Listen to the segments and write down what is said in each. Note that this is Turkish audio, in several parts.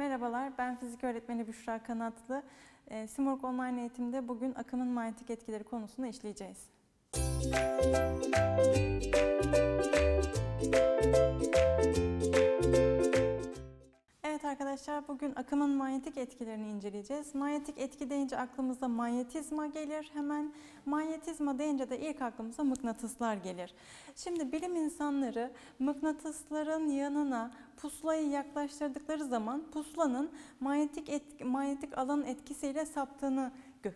Merhabalar, ben fizik öğretmeni Büşra Kanatlı. E, Simorg Online eğitimde bugün akımın manyetik etkileri konusunu işleyeceğiz. Evet arkadaşlar, bugün akımın manyetik etkilerini inceleyeceğiz. Manyetik etki deyince aklımıza manyetizma gelir hemen. Manyetizma deyince de ilk aklımıza mıknatıslar gelir. Şimdi bilim insanları mıknatısların yanına pusulayı yaklaştırdıkları zaman pusulanın manyetik etki, manyetik alan etkisiyle saptığını gö-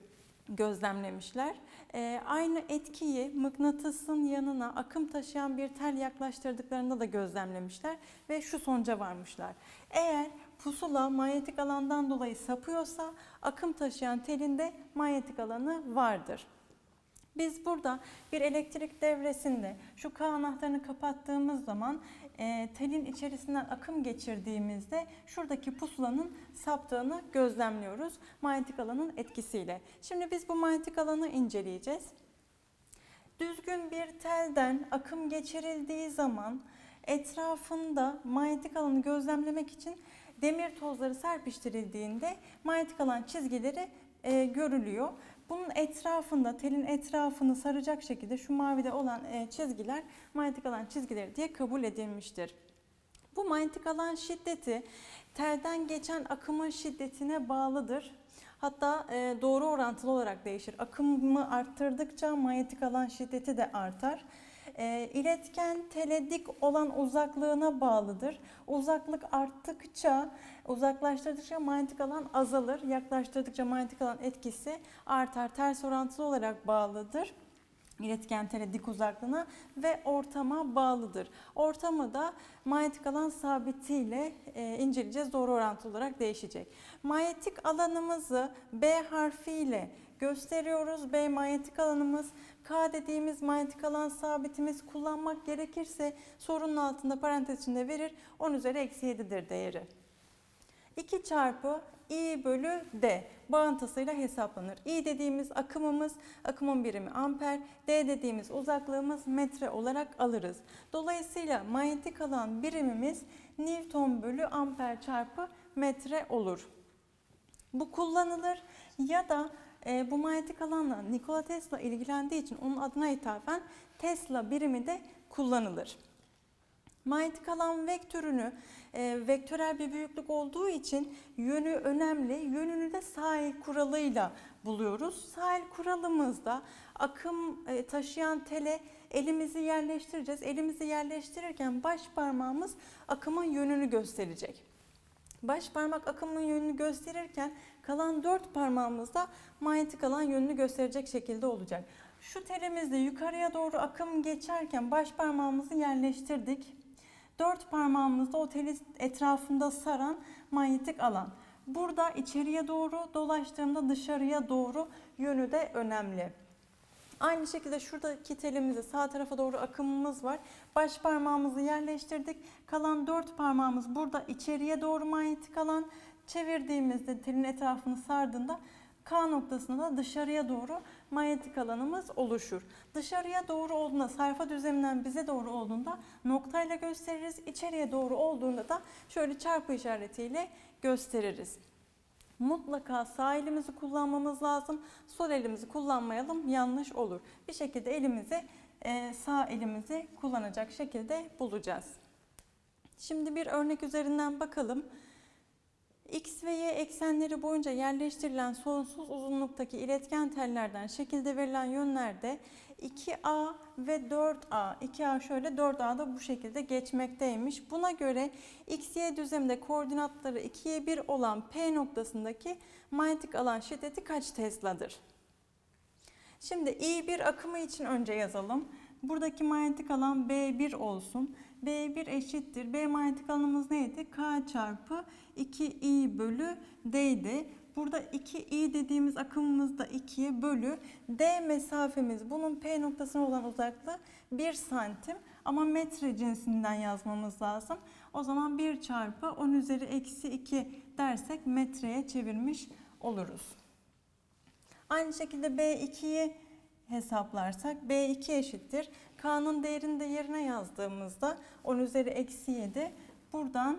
gözlemlemişler. Ee, aynı etkiyi mıknatısın yanına akım taşıyan bir tel yaklaştırdıklarında da gözlemlemişler ve şu sonuca varmışlar. Eğer pusula manyetik alandan dolayı sapıyorsa akım taşıyan telinde manyetik alanı vardır. Biz burada bir elektrik devresinde şu K anahtarını kapattığımız zaman e, telin içerisinden akım geçirdiğimizde şuradaki pusulanın saptığını gözlemliyoruz manyetik alanın etkisiyle. Şimdi biz bu manyetik alanı inceleyeceğiz. Düzgün bir telden akım geçirildiği zaman etrafında manyetik alanı gözlemlemek için demir tozları serpiştirildiğinde manyetik alan çizgileri e, görülüyor. Bunun etrafında, telin etrafını saracak şekilde şu mavide olan e, çizgiler manyetik alan çizgileri diye kabul edilmiştir. Bu manyetik alan şiddeti telden geçen akımın şiddetine bağlıdır. Hatta e, doğru orantılı olarak değişir. Akımı arttırdıkça manyetik alan şiddeti de artar. E, iletken tele dik olan uzaklığına bağlıdır. Uzaklık arttıkça, uzaklaştırdıkça manyetik alan azalır. Yaklaştırdıkça manyetik alan etkisi artar. Ters orantılı olarak bağlıdır iletken tele dik uzaklığına ve ortama bağlıdır. Ortamı da manyetik alan sabitiyle e, inceleyeceğiz. Doğru orantılı olarak değişecek. Manyetik alanımızı B harfiyle gösteriyoruz. B manyetik alanımız. K dediğimiz manyetik alan sabitimiz kullanmak gerekirse sorunun altında parantez içinde verir. 10 üzeri eksi 7'dir değeri. 2 çarpı I bölü D bağıntısıyla hesaplanır. I dediğimiz akımımız, akımın birimi amper, D dediğimiz uzaklığımız metre olarak alırız. Dolayısıyla manyetik alan birimimiz Newton bölü amper çarpı metre olur. Bu kullanılır ya da e, bu manyetik alanla Nikola Tesla ilgilendiği için onun adına ithafen Tesla birimi de kullanılır. Manyetik alan vektörünü e, vektörel bir büyüklük olduğu için yönü önemli. Yönünü de sahil kuralıyla buluyoruz. Sahil kuralımızda akım e, taşıyan tele elimizi yerleştireceğiz. Elimizi yerleştirirken baş parmağımız akımın yönünü gösterecek. Baş parmak akımın yönünü gösterirken kalan dört parmağımız da manyetik alan yönünü gösterecek şekilde olacak. Şu telimizde yukarıya doğru akım geçerken baş parmağımızı yerleştirdik. Dört parmağımızda o teli etrafında saran manyetik alan. Burada içeriye doğru dolaştığında dışarıya doğru yönü de önemli. Aynı şekilde şuradaki telimizde sağ tarafa doğru akımımız var. Baş parmağımızı yerleştirdik. Kalan dört parmağımız burada içeriye doğru manyetik alan. Çevirdiğimizde telin etrafını sardığında K noktasında da dışarıya doğru manyetik alanımız oluşur. Dışarıya doğru olduğunda, sayfa düzleminden bize doğru olduğunda noktayla gösteririz. İçeriye doğru olduğunda da şöyle çarpı işaretiyle gösteririz. Mutlaka sağ elimizi kullanmamız lazım. Sol elimizi kullanmayalım yanlış olur. Bir şekilde elimizi e, sağ elimizi kullanacak şekilde bulacağız. Şimdi bir örnek üzerinden bakalım. X ve Y eksenleri boyunca yerleştirilen sonsuz uzunluktaki iletken tellerden şekilde verilen yönlerde 2A ve 4A, 2A şöyle 4A da bu şekilde geçmekteymiş. Buna göre X, Y düzleminde koordinatları 2'ye 1 olan P noktasındaki manyetik alan şiddeti kaç Tesla'dır? Şimdi I1 akımı için önce yazalım. Buradaki manyetik alan B1 olsun. B1 eşittir. B manyetik alanımız neydi? K çarpı 2I bölü D'ydi. Burada 2I dediğimiz akımımız da 2'ye bölü. D mesafemiz bunun P noktasına olan uzaklığı 1 santim. Ama metre cinsinden yazmamız lazım. O zaman 1 çarpı 10 üzeri eksi 2 dersek metreye çevirmiş oluruz. Aynı şekilde B2'yi hesaplarsak B2 eşittir. K'nın değerini de yerine yazdığımızda 10 üzeri eksi 7 buradan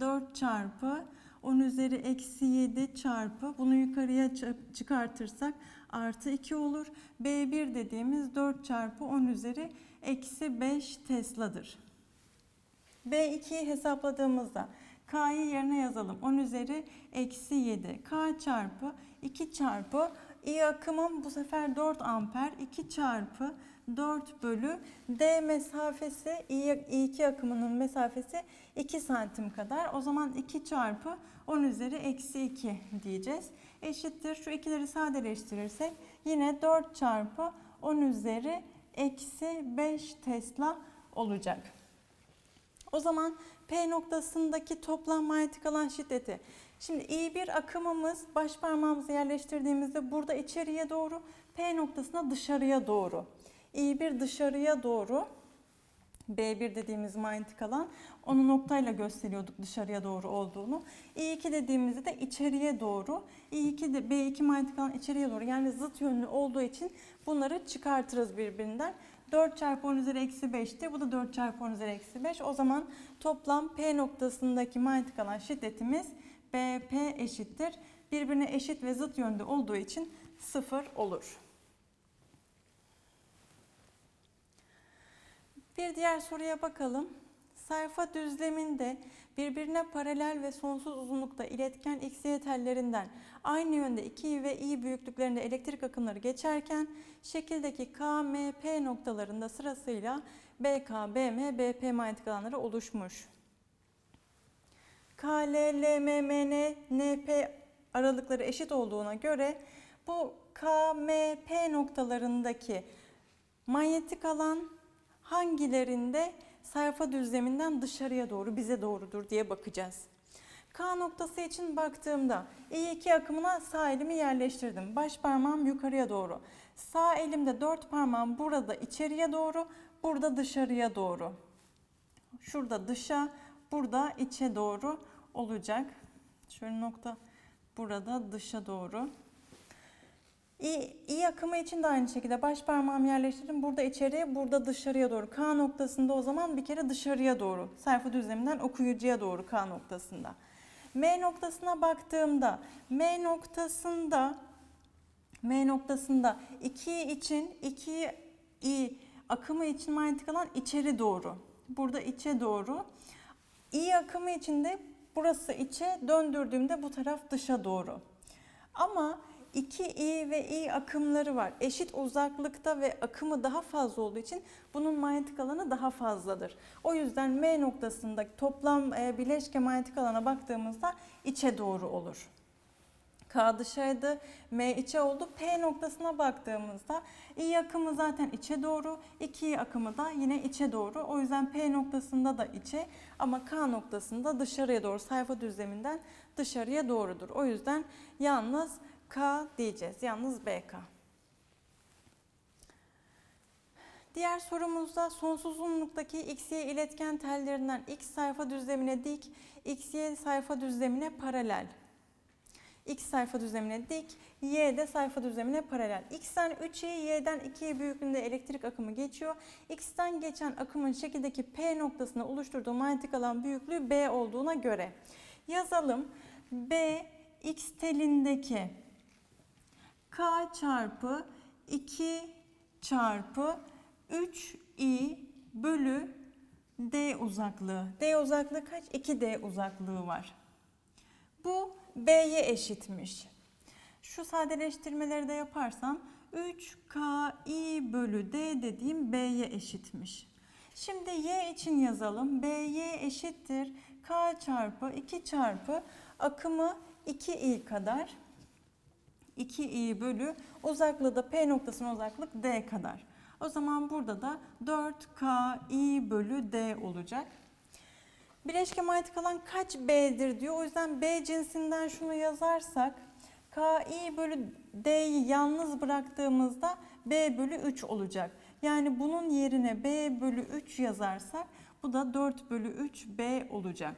4 çarpı 10 üzeri eksi 7 çarpı bunu yukarıya çı- çıkartırsak artı 2 olur. B1 dediğimiz 4 çarpı 10 üzeri eksi 5 Tesla'dır. B2'yi hesapladığımızda K'yı yerine yazalım. 10 üzeri eksi 7. K çarpı 2 çarpı I akımım bu sefer 4 amper. 2 çarpı 4 bölü D mesafesi I, I2 akımının mesafesi 2 santim kadar. O zaman 2 çarpı 10 üzeri eksi 2 diyeceğiz. Eşittir. Şu ikileri sadeleştirirsek yine 4 çarpı 10 üzeri eksi 5 Tesla olacak. O zaman P noktasındaki toplam manyetik alan şiddeti. Şimdi I1 akımımız baş parmağımızı yerleştirdiğimizde burada içeriye doğru, P noktasına dışarıya doğru. I1 dışarıya doğru, B1 dediğimiz manyetik alan onu noktayla gösteriyorduk dışarıya doğru olduğunu. I2 dediğimizde de içeriye doğru. I2 de B2 manyetik alan içeriye doğru yani zıt yönlü olduğu için bunları çıkartırız birbirinden. 4 çarpı 10 üzeri eksi 5'ti. Bu da 4 çarpı 10 üzeri eksi 5. O zaman toplam P noktasındaki manyetik alan şiddetimiz BP eşittir. Birbirine eşit ve zıt yönde olduğu için 0 olur. Bir diğer soruya bakalım. Sayfa düzleminde birbirine paralel ve sonsuz uzunlukta iletken XY tellerinden aynı yönde 2 ve i büyüklüklerinde elektrik akımları geçerken şekildeki K, M, P noktalarında sırasıyla BK, BM, BP manyetik alanları oluşmuş. K, L, L, M, M, N, N, P aralıkları eşit olduğuna göre bu K, M, P noktalarındaki manyetik alan hangilerinde sayfa düzleminden dışarıya doğru bize doğrudur diye bakacağız. K noktası için baktığımda I2 akımına sağ elimi yerleştirdim. Baş parmağım yukarıya doğru. Sağ elimde dört parmağım burada içeriye doğru, burada dışarıya doğru. Şurada dışa, burada içe doğru olacak. Şöyle nokta burada dışa doğru. İ, İ akımı için de aynı şekilde baş parmağımı yerleştirdim. Burada içeriye, burada dışarıya doğru. K noktasında o zaman bir kere dışarıya doğru. Sayfa düzleminden okuyucuya doğru K noktasında. M noktasına baktığımda, M noktasında M noktasında 2 için 2 i akımı için manyetik alan içeri doğru. Burada içe doğru. İ akımı için de burası içe döndürdüğümde bu taraf dışa doğru. Ama 2i ve i akımları var. Eşit uzaklıkta ve akımı daha fazla olduğu için bunun manyetik alanı daha fazladır. O yüzden M noktasındaki toplam e, bileşke manyetik alana baktığımızda içe doğru olur. K dışaydı, M içe oldu. P noktasına baktığımızda I akımı zaten içe doğru, 2 akımı da yine içe doğru. O yüzden P noktasında da içe ama K noktasında dışarıya doğru sayfa düzleminden dışarıya doğrudur. O yüzden yalnız K diyeceğiz. Yalnız BK. Diğer sorumuzda sonsuz uzunluktaki XY iletken tellerinden X sayfa düzlemine dik, XY sayfa düzlemine paralel. X sayfa düzlemine dik, Y de sayfa düzlemine paralel. X'ten 3'e, Y'den 2'ye büyüklüğünde elektrik akımı geçiyor. X'ten geçen akımın şekildeki P noktasına oluşturduğu manyetik alan büyüklüğü B olduğuna göre yazalım. B, X telindeki K çarpı 2 çarpı 3i bölü d uzaklığı. D uzaklığı kaç? 2d uzaklığı var. Bu b'ye eşitmiş. Şu sadeleştirmeleri de yaparsam 3ki bölü d dediğim b'ye eşitmiş. Şimdi y için yazalım. by eşittir k çarpı 2 çarpı akımı 2i kadar 2i bölü uzaklığı da P noktasının uzaklık D kadar. O zaman burada da 4ki bölü D olacak. Bileşke manyetik alan kaç B'dir diyor. O yüzden B cinsinden şunu yazarsak ki bölü D'yi yalnız bıraktığımızda B bölü 3 olacak. Yani bunun yerine B bölü 3 yazarsak bu da 4 bölü 3 B olacak.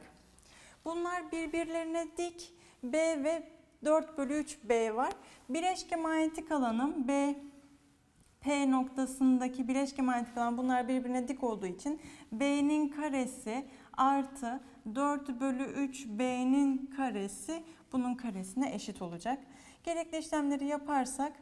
Bunlar birbirlerine dik B ve 4 bölü 3 B var. Bileşke manyetik alanım B P noktasındaki bileşke manyetik alan bunlar birbirine dik olduğu için B'nin karesi artı 4 bölü 3 B'nin karesi bunun karesine eşit olacak. Gerekli işlemleri yaparsak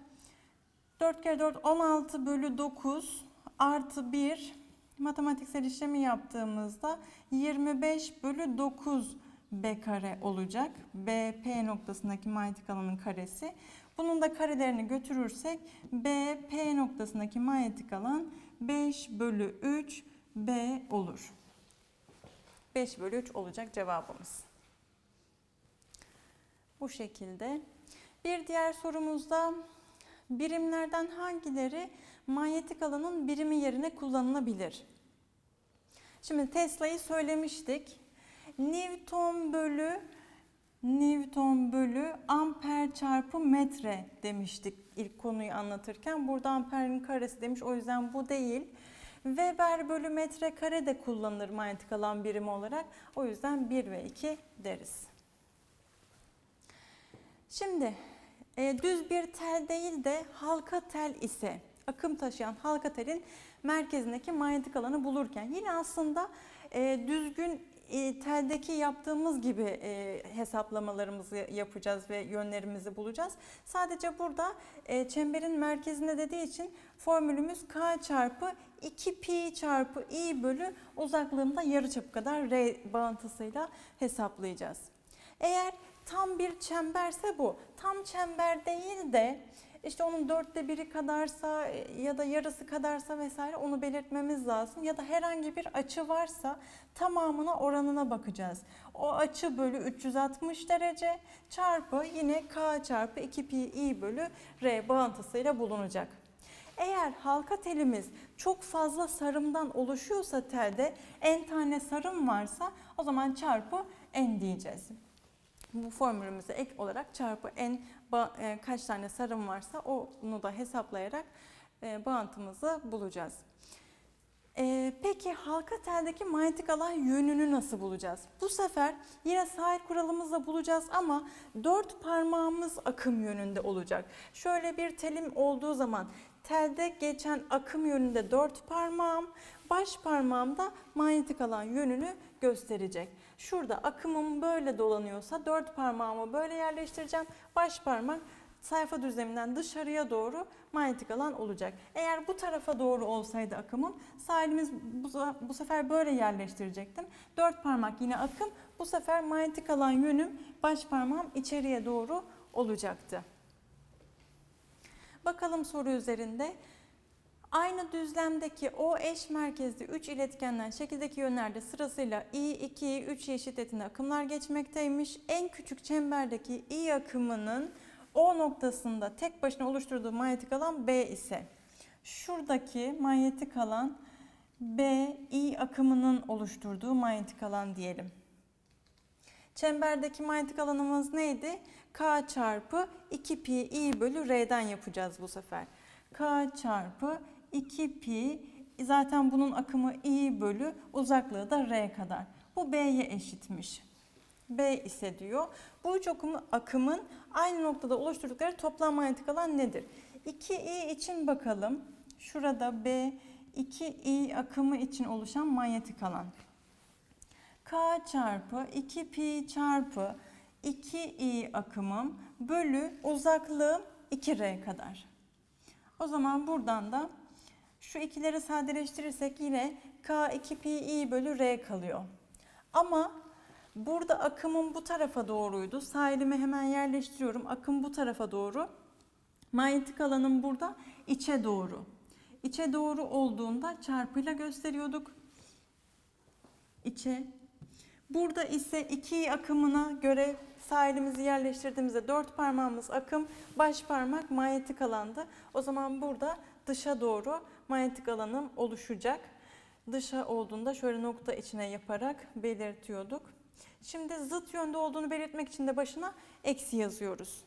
4 kere 4 16 bölü 9 artı 1 matematiksel işlemi yaptığımızda 25 bölü 9 B kare olacak. BP noktasındaki manyetik alanın karesi. Bunun da karelerini götürürsek BP noktasındaki manyetik alan 5 bölü 3 B olur. 5 bölü 3 olacak cevabımız. Bu şekilde. Bir diğer sorumuzda birimlerden hangileri manyetik alanın birimi yerine kullanılabilir? Şimdi Tesla'yı söylemiştik. Newton bölü Newton bölü amper çarpı metre demiştik ilk konuyu anlatırken. Burada amperin karesi demiş o yüzden bu değil. Weber bölü metre kare de kullanılır manyetik alan birimi olarak. O yüzden 1 ve 2 deriz. Şimdi e, düz bir tel değil de halka tel ise akım taşıyan halka telin merkezindeki manyetik alanı bulurken yine aslında e, düzgün teldeki yaptığımız gibi e, hesaplamalarımızı yapacağız ve yönlerimizi bulacağız. Sadece burada e, çemberin merkezinde dediği için formülümüz k çarpı 2 pi çarpı i bölü uzaklığında yarıçapı kadar r bağıntısıyla hesaplayacağız. Eğer tam bir çemberse bu. Tam çember değil de işte onun dörtte biri kadarsa ya da yarısı kadarsa vesaire onu belirtmemiz lazım. Ya da herhangi bir açı varsa tamamına oranına bakacağız. O açı bölü 360 derece çarpı yine k çarpı 2 pi i bölü r bağıntısıyla bulunacak. Eğer halka telimiz çok fazla sarımdan oluşuyorsa telde n tane sarım varsa o zaman çarpı n diyeceğiz. Bu formülümüze ek olarak çarpı n kaç tane sarım varsa onu da hesaplayarak e, bağıntımızı bulacağız. E, peki halka teldeki manyetik alan yönünü nasıl bulacağız? Bu sefer yine sahil kuralımızla bulacağız ama dört parmağımız akım yönünde olacak. Şöyle bir telim olduğu zaman telde geçen akım yönünde dört parmağım, baş parmağım da manyetik alan yönünü gösterecek. Şurada akımım böyle dolanıyorsa dört parmağımı böyle yerleştireceğim. Baş parmak sayfa düzleminden dışarıya doğru manyetik alan olacak. Eğer bu tarafa doğru olsaydı akımım sahilimiz bu, bu sefer böyle yerleştirecektim. Dört parmak yine akım. Bu sefer manyetik alan yönüm baş parmağım içeriye doğru olacaktı. Bakalım soru üzerinde. Aynı düzlemdeki O eş merkezli 3 iletkenden şekildeki yönlerde sırasıyla I, 2, 3 eşit etine akımlar geçmekteymiş. En küçük çemberdeki I akımının O noktasında tek başına oluşturduğu manyetik alan B ise şuradaki manyetik alan B, I akımının oluşturduğu manyetik alan diyelim. Çemberdeki manyetik alanımız neydi? K çarpı 2 pi I bölü R'den yapacağız bu sefer. K çarpı 2 pi zaten bunun akımı i bölü uzaklığı da r kadar. Bu b'ye eşitmiş. B ise diyor. Bu üç akımı, akımın aynı noktada oluşturdukları toplam manyetik alan nedir? 2i için bakalım. Şurada B 2i akımı için oluşan manyetik alan. K çarpı 2 pi çarpı 2i akımım bölü uzaklığım 2r kadar. O zaman buradan da şu ikileri sadeleştirirsek yine K 2 pi i bölü R kalıyor. Ama burada akımın bu tarafa doğruydu. Sahilimi hemen yerleştiriyorum. Akım bu tarafa doğru. Manyetik alanım burada içe doğru. İçe doğru olduğunda çarpıyla gösteriyorduk. İçe. Burada ise 2 akımına göre sahilimizi yerleştirdiğimizde dört parmağımız akım, baş parmak manyetik alandı. O zaman burada dışa doğru manyetik alanım oluşacak. Dışa olduğunda şöyle nokta içine yaparak belirtiyorduk. Şimdi zıt yönde olduğunu belirtmek için de başına eksi yazıyoruz.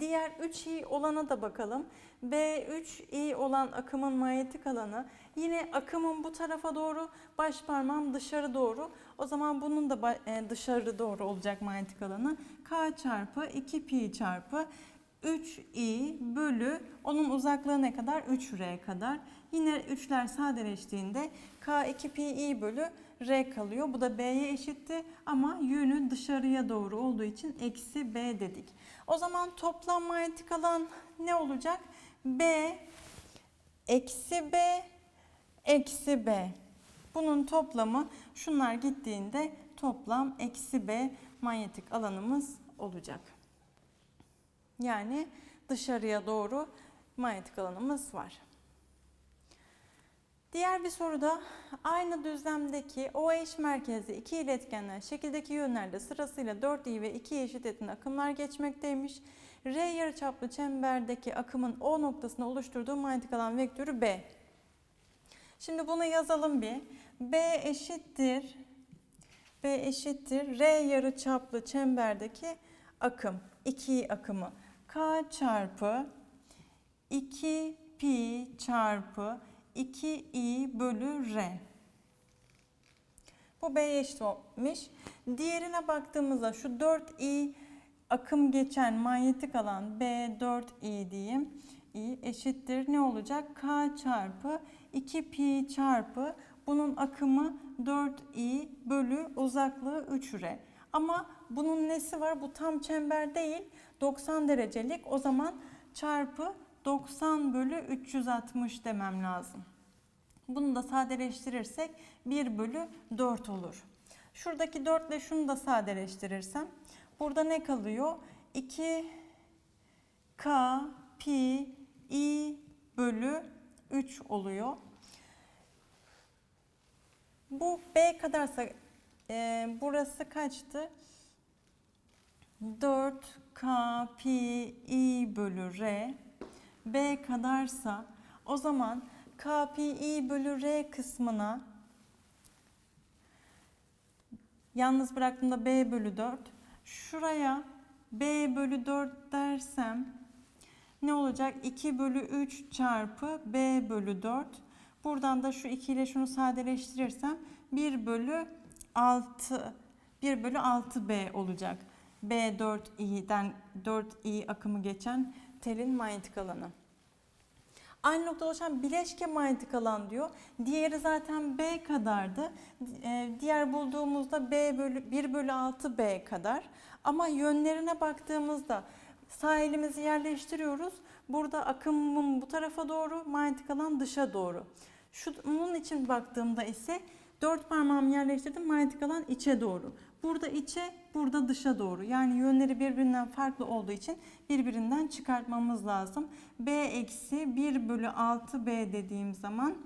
Diğer 3i olana da bakalım. B3i olan akımın manyetik alanı yine akımın bu tarafa doğru, baş parmağım dışarı doğru. O zaman bunun da e, dışarı doğru olacak manyetik alanı. K çarpı 2 pi çarpı 3i bölü onun uzaklığı ne kadar? 3r kadar. Yine 3'ler sadeleştiğinde k 2 pi i bölü r kalıyor. Bu da b'ye eşitti ama yönü dışarıya doğru olduğu için eksi b dedik. O zaman toplam manyetik alan ne olacak? b eksi b eksi b. Bunun toplamı şunlar gittiğinde toplam eksi b manyetik alanımız olacak. Yani dışarıya doğru manyetik alanımız var. Diğer bir soruda aynı düzlemdeki O eş merkezli iki iletkenler şekildeki yönlerde sırasıyla 4i ve 2 eşit etkin akımlar geçmekteymiş. R yarıçaplı çemberdeki akımın O noktasında oluşturduğu manyetik alan vektörü B. Şimdi bunu yazalım bir. B eşittir B eşittir R yarıçaplı çemberdeki akım. 2 akımı. K çarpı 2 pi çarpı 2i bölü r. Bu B'ye eşit olmuş. Diğerine baktığımızda şu 4i akım geçen manyetik alan B 4i diyeyim. i eşittir ne olacak? K çarpı 2 pi çarpı bunun akımı 4i bölü uzaklığı 3r. Ama bunun nesi var? Bu tam çember değil. 90 derecelik. O zaman çarpı 90 bölü 360 demem lazım. Bunu da sadeleştirirsek 1 bölü 4 olur. Şuradaki 4 ile şunu da sadeleştirirsem burada ne kalıyor? 2 k pi i bölü 3 oluyor. Bu b kadarsa e, burası kaçtı? 4 k pi i bölü r b kadarsa o zaman k pi i bölü r kısmına yalnız bıraktığımda b bölü 4 şuraya b bölü 4 dersem ne olacak? 2 bölü 3 çarpı b bölü 4 buradan da şu 2 ile şunu sadeleştirirsem 1 bölü 6 1 bölü 6b olacak. B4i'den 4i akımı geçen telin manyetik alanı. Aynı noktada oluşan bileşke manyetik alan diyor. Diğeri zaten B kadardı. Ee, Diğer bulduğumuzda B bölü 1 bölü 6 B kadar. Ama yönlerine baktığımızda sağ elimizi yerleştiriyoruz. Burada akımın bu tarafa doğru, manyetik alan dışa doğru. Şunun için baktığımda ise dört parmağımı yerleştirdim, manyetik alan içe doğru. Burada içe, burada dışa doğru. Yani yönleri birbirinden farklı olduğu için birbirinden çıkartmamız lazım. B eksi 1 bölü 6 B dediğim zaman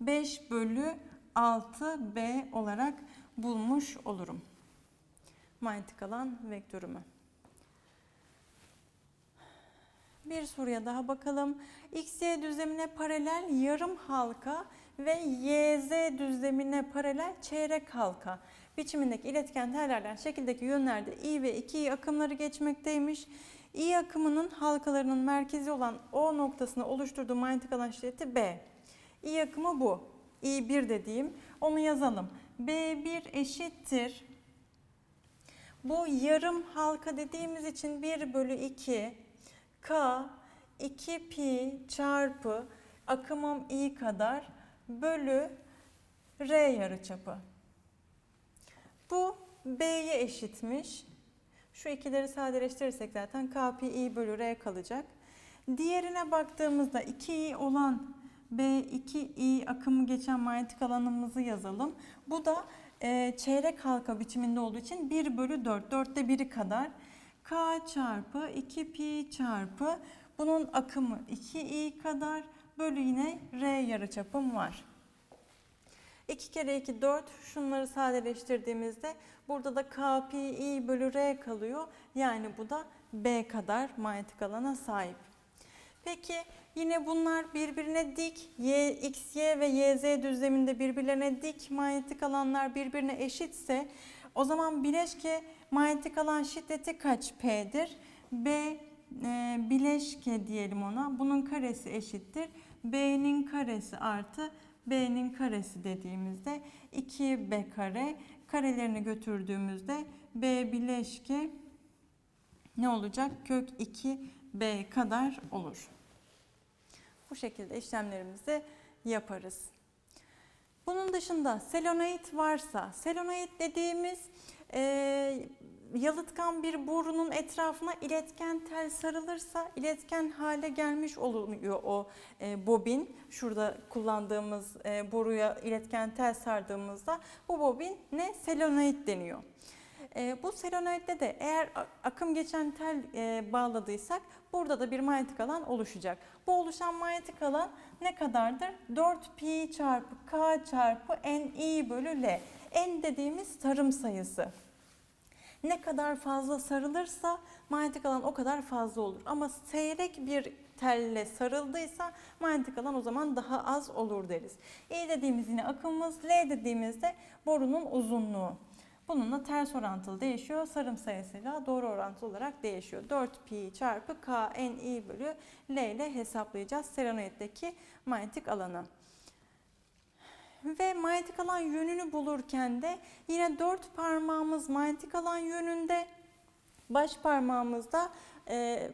5 bölü 6 B olarak bulmuş olurum. Manyetik alan vektörümü. Bir soruya daha bakalım. X, Y düzlemine paralel yarım halka ve Y, Z düzlemine paralel çeyrek halka biçimindeki iletken tellerden şekildeki yönlerde I ve 2I akımları geçmekteymiş. I akımının halkalarının merkezi olan O noktasını oluşturduğu manyetik alan şiddeti B. I akımı bu. I1 dediğim. Onu yazalım. B1 eşittir. Bu yarım halka dediğimiz için 1 bölü 2 K 2 pi çarpı akımım I kadar bölü R yarıçapı. Bu B'ye eşitmiş. Şu ikileri sadeleştirirsek zaten K pi i bölü R kalacak. Diğerine baktığımızda 2i olan B2i akımı geçen manyetik alanımızı yazalım. Bu da e, çeyrek halka biçiminde olduğu için 1 bölü 4, 4'te 1'i kadar. K çarpı 2 pi çarpı bunun akımı 2i kadar bölü yine R yarıçapım var. 2 kere 2 4 şunları sadeleştirdiğimizde burada da K i bölü R kalıyor. Yani bu da B kadar manyetik alana sahip. Peki yine bunlar birbirine dik y, x, y ve y, z düzleminde birbirlerine dik manyetik alanlar birbirine eşitse o zaman bileşke manyetik alan şiddeti kaç P'dir? B e, bileşke diyelim ona. Bunun karesi eşittir. B'nin karesi artı B'nin karesi dediğimizde 2B kare karelerini götürdüğümüzde B bileşke ne olacak? Kök 2b kadar olur. Bu şekilde işlemlerimizi yaparız. Bunun dışında selenoid varsa, selenoid dediğimiz e, yalıtkan bir borunun etrafına iletken tel sarılırsa iletken hale gelmiş oluyor o e, bobin. Şurada kullandığımız e, boruya iletken tel sardığımızda bu bobin ne? Selenoid deniyor. E, bu selenoidde de eğer akım geçen tel e, bağladıysak burada da bir manyetik alan oluşacak. Bu oluşan manyetik alan ne kadardır? 4pi çarpı k çarpı ni bölü l. N dediğimiz sarım sayısı. Ne kadar fazla sarılırsa manyetik alan o kadar fazla olur. Ama seyrek bir telle sarıldıysa manyetik alan o zaman daha az olur deriz. E dediğimiz yine akımımız, L dediğimizde borunun uzunluğu. Bununla ters orantılı değişiyor. Sarım sayısıyla doğru orantılı olarak değişiyor. 4pi çarpı k ni bölü L ile hesaplayacağız selenoiddeki manyetik alanı. Ve manyetik alan yönünü bulurken de yine dört parmağımız manyetik alan yönünde, baş parmağımızda e,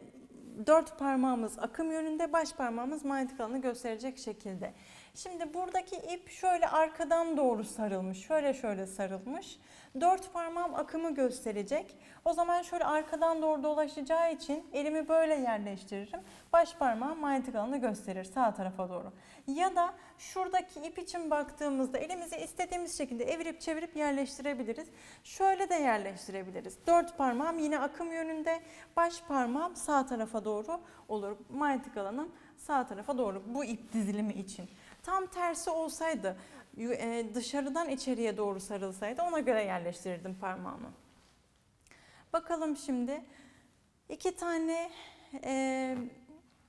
dört parmağımız akım yönünde, baş parmağımız manyetik alanı gösterecek şekilde. Şimdi buradaki ip şöyle arkadan doğru sarılmış, şöyle şöyle sarılmış. Dört parmağım akımı gösterecek. O zaman şöyle arkadan doğru dolaşacağı için elimi böyle yerleştiririm. Baş parmağım manyetik alanı gösterir sağ tarafa doğru. Ya da şuradaki ip için baktığımızda elimizi istediğimiz şekilde evirip çevirip yerleştirebiliriz. Şöyle de yerleştirebiliriz. Dört parmağım yine akım yönünde, baş parmağım sağ tarafa doğru olur. Manyetik alanım sağ tarafa doğru bu ip dizilimi için. Tam tersi olsaydı e, dışarıdan içeriye doğru sarılsaydı ona göre yerleştirirdim parmağımı. Bakalım şimdi iki tane e,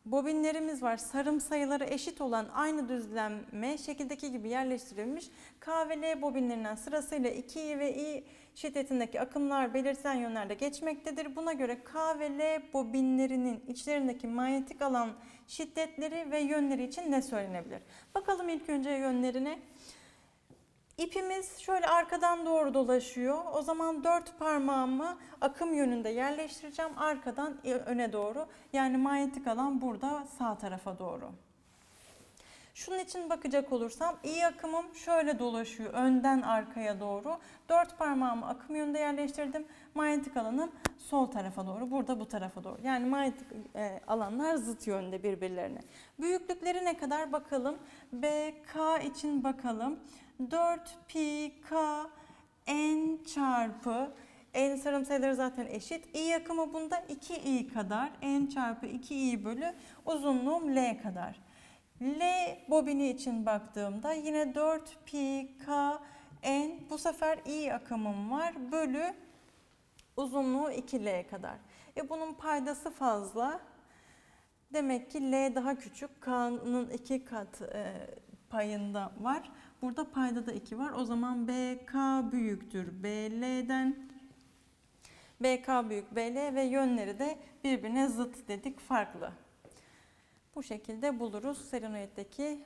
bobinlerimiz var. Sarım sayıları eşit olan aynı düzleme şekildeki gibi yerleştirilmiş. K ve L bobinlerinden sırasıyla 2 ve I şiddetindeki akımlar belirtilen yönlerde geçmektedir. Buna göre K ve L bobinlerinin içlerindeki manyetik alan şiddetleri ve yönleri için ne söylenebilir? Bakalım ilk önce yönlerine. İpimiz şöyle arkadan doğru dolaşıyor. O zaman dört parmağımı akım yönünde yerleştireceğim. Arkadan öne doğru. Yani manyetik alan burada sağ tarafa doğru. Şunun için bakacak olursam iyi akımım şöyle dolaşıyor önden arkaya doğru. Dört parmağımı akım yönünde yerleştirdim. Manyetik alanım sol tarafa doğru. Burada bu tarafa doğru. Yani manyetik e, alanlar zıt yönde birbirlerine. Büyüklükleri ne kadar bakalım. BK için bakalım. 4 pi k n çarpı n sarım sayıları zaten eşit. i akımı bunda 2i kadar. n çarpı 2i bölü uzunluğum l kadar. L bobini için baktığımda yine 4 pi k n bu sefer i akımım var bölü uzunluğu 2l kadar. E bunun paydası fazla. Demek ki L daha küçük. K'nın iki kat e, payında var. Burada payda da 2 var. O zaman BK büyüktür BL'den. BK büyük BL ve yönleri de birbirine zıt dedik farklı. Bu şekilde buluruz selenoiddeki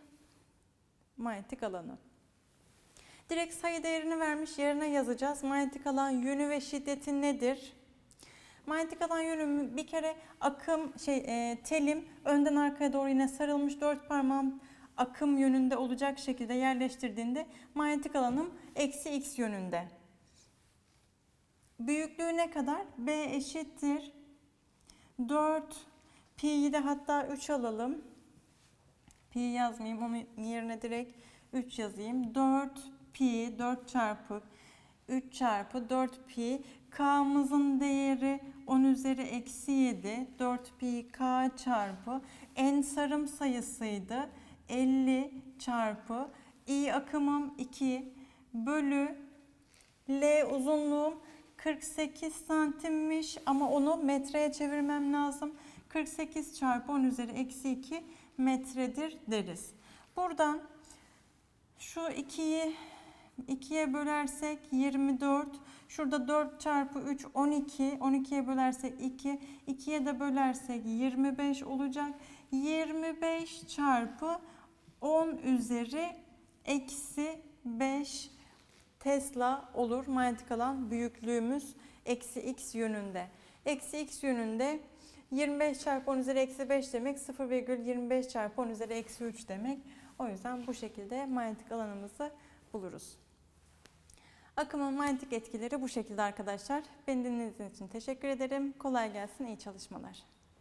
manyetik alanı. Direkt sayı değerini vermiş yerine yazacağız. Manyetik alan yönü ve şiddeti nedir? Manyetik alan yönü bir kere akım şey e, telim önden arkaya doğru yine sarılmış dört parmağım akım yönünde olacak şekilde yerleştirdiğinde manyetik alanım eksi x yönünde. Büyüklüğü ne kadar? B eşittir 4 pi'yi de hatta 3 alalım. Pi yazmayayım onun yerine direkt 3 yazayım. 4 pi 4 çarpı 3 çarpı 4 pi k'mızın değeri 10 üzeri eksi 7 4 pi k çarpı n sarım sayısıydı 50 çarpı i akımım 2 bölü L uzunluğum 48 santimmiş ama onu metreye çevirmem lazım. 48 çarpı 10 üzeri eksi 2 metredir deriz. Buradan şu 2'yi 2'ye bölersek 24. Şurada 4 çarpı 3 12. 12'ye bölersek 2. 2'ye de bölersek 25 olacak. 25 çarpı 10 üzeri eksi 5 Tesla olur. Manyetik alan büyüklüğümüz eksi x yönünde. Eksi x yönünde 25 çarpı 10 üzeri eksi 5 demek 0,25 çarpı 10 üzeri eksi 3 demek. O yüzden bu şekilde manyetik alanımızı buluruz. Akımın manyetik etkileri bu şekilde arkadaşlar. Beni dinlediğiniz için teşekkür ederim. Kolay gelsin, iyi çalışmalar.